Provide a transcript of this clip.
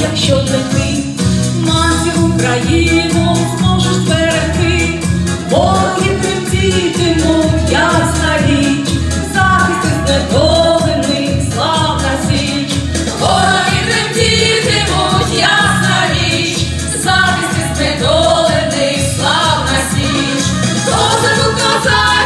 якщо не ти, матір Україну зможеш зберегти, вороги тремтітимуть, ясна річ, захист із славна січ, вороги тремтітимуть, ясна річ, захист із знедолених, славна січ, козаку козаче